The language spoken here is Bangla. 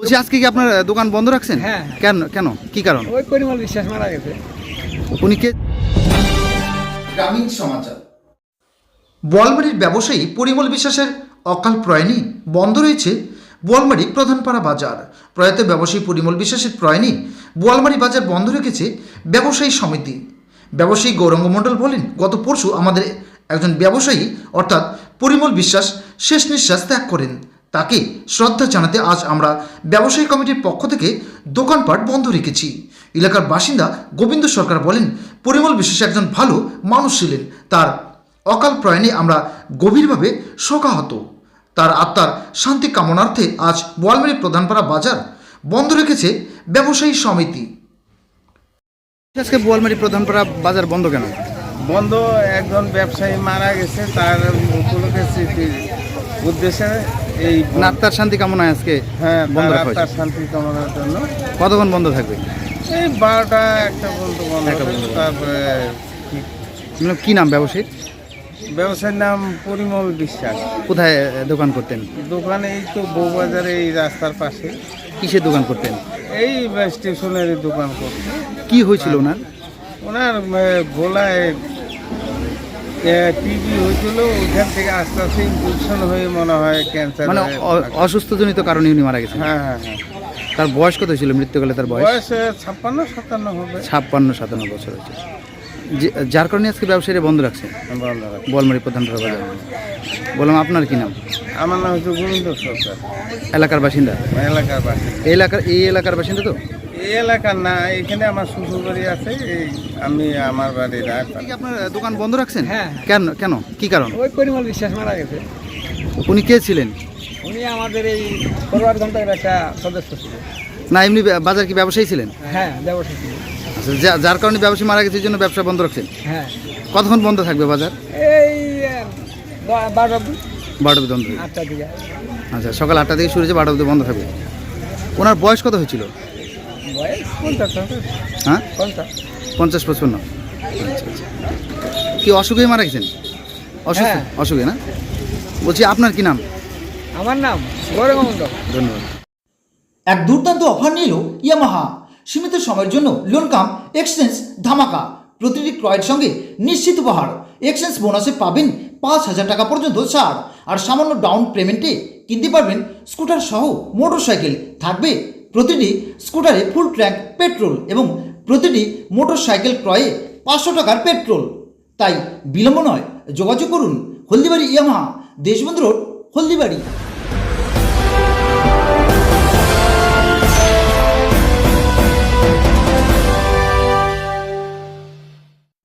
বলছি আজকে কি আপনার দোকান বন্ধ রাখছেন? হ্যাঁ। কেন কেন? কি কারণ? ওই পরিমল বিশ্বাস মারা গেছে। উনি কে? গ্রামীণ সমাচার। বোয়ালমারির ব্যবসায়ী পরিমল বিশ্বাসের অকাল প্রয়াণী বন্ধ রয়েছে বোয়ালমারি প্রধানপাড়া বাজার। প্রয়াত ব্যবসায়ী পরিমল বিশ্বাসের প্রয়াণী বোয়ালমারি বাজার বন্ধ রেখেছে ব্যবসায়ী সমিতি। ব্যবসায়ী গৌরঙ্গ মণ্ডল বলেন গত পরশু আমাদের একজন ব্যবসায়ী অর্থাৎ পরিমল বিশ্বাস শেষ নিঃশ্বাস ত্যাগ করেন। তাকে শ্রদ্ধা জানাতে আজ আমরা ব্যবসায়ী কমিটির পক্ষ থেকে দোকানপাট বন্ধ রেখেছি। এলাকার বাসিন্দা গোবিন্দ সরকার বলেন পরিমল বিশ্বাস একজন ভালো মানুষ ছিলেন। তার অকাল প্রয়াণে আমরা গভীরভাবে শোকাহত। তার আত্মার শান্তি কামনার্থে আজ বোয়ালমারি প্রধানপাড়া বাজার বন্ধ রেখেছে ব্যবসায়ী সমিতি। আজকে বোয়ালমারি প্রধানপাড়া বাজার বন্ধ কেন? বন্ধ একজন ব্যবসায়ী মারা গেছে তার উপলক্ষে স্মৃতির উদ্দেশ্যে এই মানে আত্মার শান্তি কামনায় আজকে হ্যাঁ বন্ধ তার রাখা আত্মার শান্তি কামনার জন্য। কতক্ষণ বন্ধ থাকবে? এই বারোটা একটা পর্যন্ত বন্ধ। তারপরে মানে কি নাম ব্যবসায়ীর? ব্যবসায়ীর নাম পরিমল বিশ্বাস। কোথায় দোকান করতেন? দোকানে এই তো বউবাজারে এই রাস্তার পাশে। কিসের দোকান করতেন? এই স্টেশনের দোকান করছে কি হয়েছিল ওনার? ওনার গলায় টিভি হয়েছিল ওইখান থেকে আস্তে আস্তে ইনফেকশন হয়ে মনে হয় ক্যান্সার মানে অসুস্থজনিত কারণে উনি মারা গেছেন? হ্যাঁ হ্যাঁ হ্যাঁ। তার বয়স কত ছিল মৃত্যুকালে? তার বয়স? বয়স ছাপ্পান্ন সাতান্ন হবে। ছাপ্পান্ন সাতান্ন বছর হয়েছে। যার কারণে আজকে ব্যবসায়ীরা বন্ধ রাখছে? বলমারি বাজার। বললাম আপনার কি নাম? আমার নাম হচ্ছে গোবিন্দ সরকার। এলাকার বাসিন্দা? এলাকার বাসী এই এলাকার এই এলাকার বাসিন্দা তো? এই এলাকার না এখানে আমার শ্বশুর বাড়ি আছে এই আমি আমার বাড়ি কি আপনার দোকান বন্ধ রাখছেন? হ্যাঁ। কেন কেন? কি কারণ? ওই পরিমল বিশ্বাস মারা গেছে। উনি কে ছিলেন? উনি আমাদের এই পরিবার ঘণ্টার একটা সদস্য ছিল। না এমনি বাজার কি ব্যবসায়ী ছিলেন? হ্যাঁ ব্যবসা ছিল। আচ্ছা যার কারণে ব্যবসায়ী মারা গেছে এই জন্য ব্যবসা বন্ধ রাখছেন? হ্যাঁ। কতক্ষণ বন্ধ থাকবে বাজার? এই বারোটা বারোটা বন্ধ থাকবে। দিকে। আচ্ছা সকাল আটটা থেকে শুরু হয়েছে বারোটা বন্ধ থাকবে। ওনার বয়স কত হয়েছিল? হ্যাঁ? পঞ্চাশ। পঁচপন্ন। আচ্ছা আচ্ছা। কি অসুখে মারা গেছেন? অসুখ? হ্যাঁ। অসুখে না? বলছি আপনার কি নাম? আমার নাম ধন্যবাদ। এক দুর্দান্ত অফার নিল ইয়ামাহা। সীমিত সময়ের জন্য লোন কাম এক্সচেঞ্জ ধামাকা। প্রতিটি ক্রয়ের সঙ্গে নিশ্চিত উপহার। এক্সচেঞ্জ বোনাসে পাবেন পাঁচ হাজার টাকা পর্যন্ত ছাড়। আর সামান্য ডাউন পেমেন্টে কিনতে পারবেন স্কুটার সহ মোটর সাইকেল থাকবে প্রতিটি স্কুটারে ফুল ট্র্যাঙ্ক পেট্রোল এবং প্রতিটি মোটর সাইকেল ক্রয়ে পাঁচশো টাকার পেট্রোল তাই বিলম্ব নয়, যোগাযোগ করুন হলদিবাড়ি ইয়ামাহা, দেশবন্ধু রোড, হলদিবাড়ি।